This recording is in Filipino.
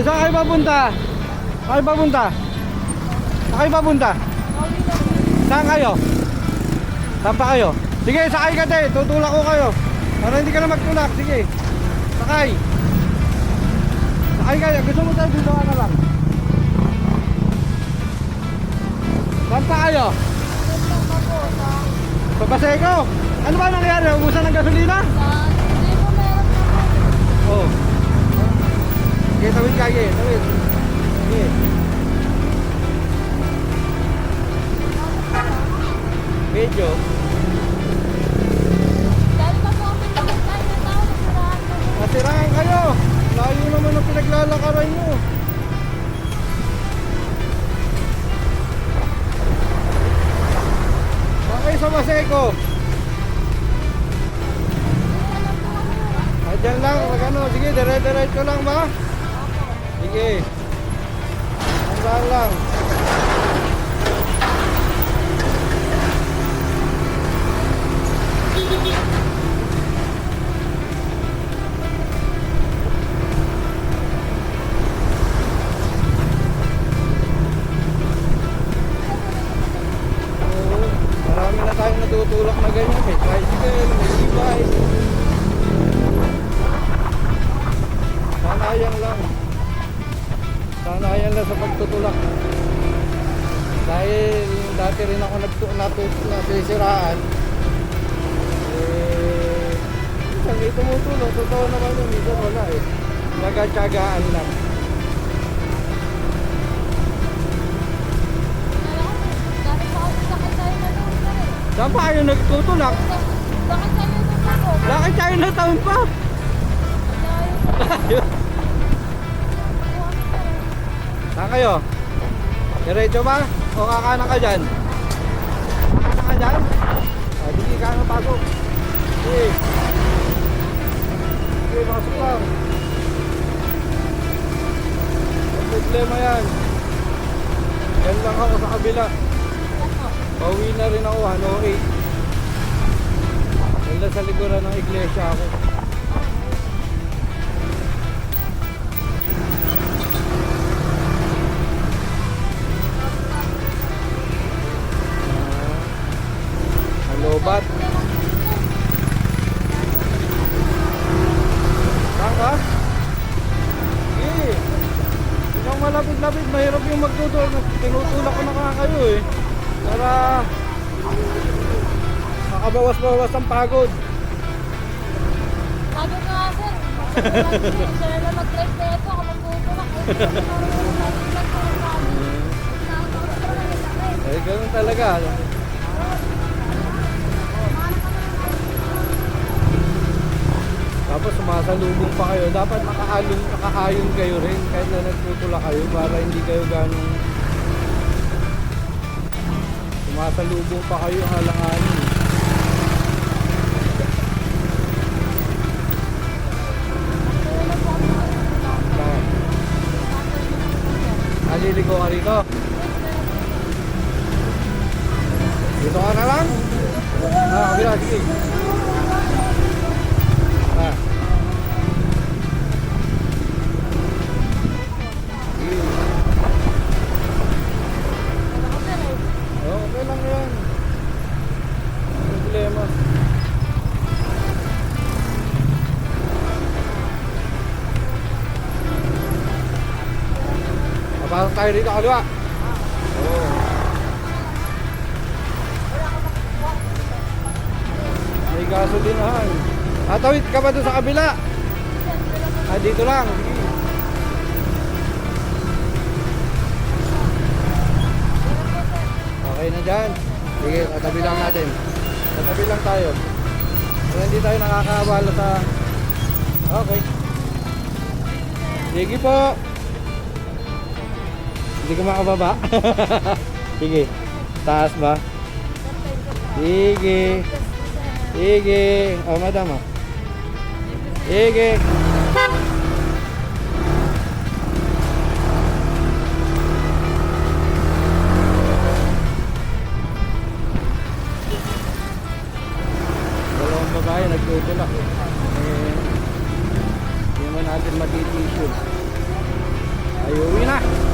Okay, saan kayo papunta? Saan kayo papunta? Saan kayo papunta? Saan kayo? Saan pa kayo? Sige, sakay ka te. Tutulak ko kayo. Para hindi ka na magtulak. Sige. Sakay. Sakay kayo. Gusto mo tayo dito ka na lang. Saan pa kayo? Sa Baseco. Ano ba nangyari? Ubusan ng gasolina? Oo. Oh. Sige, tawid ka. Sige, tawid. Sige. Medyo. Masirahan kayo. Layo naman ang pinaglalakaran nyo. Okay sa Baseco. Ah, dyan lang, ano. Sige, dire-diretso lang ba? Sige. Hanggang lang. Tayong natutulak na ganyan. May tricycle, may e-bike. Lang. Sanayang lang sa pagtutulak. Dahil dati rin ako natisiraan. Eh, minsan may tumutulong. Totoo naman yun. Minsan wala eh. Nagatiyagaan lang. Saan pa kayo nagtutulak? Lakad tayo na taon pa. Saan kayo? Diretso ba? O kakanan ka dyan? Kakanan ka dyan? Ah, sige, kanan pasok. Sige. Sige, pasok lang. Ang problema yan. Yan lang ako sa kabila. Pauwi na rin ako, ano, 8. Wala sa likuran ng iglesia ako. Malapit-lapit, mahirap yung magtutulak. Tinutulak ko na nga kayo eh. Para makabawas-bawas ang pagod. Sabi ko nga sir, siya na mag-drive na ito, ako magtutulak. Eh, ganun talaga. Tapos sumasalubong pa kayo. Dapat nakaalong, nakaayon kayo rin kahit na nagtutula kayo para hindi kayo ganong sumasalubong pa kayo halanganin. Naliligo ka rito? Dito ka na lang? Ah, kabila, sige. Papasok tayo dito kaliwa. Oo. May gasolinahan. Tatawid ka ba doon sa kabila? Ah, dito lang. Okay na dyan. Sige, tatabi lang natin. Tatabi lang tayo. Para hindi tayo nakakabala sa... Okay. Sige po. Hindi ko makababa. Sige. Taas ba? Sige. Sige. Oh, madam ah. Sige. Dalawang babae nagtutulak. Eh, hindi naman natin matitissue. Tayo uwi na.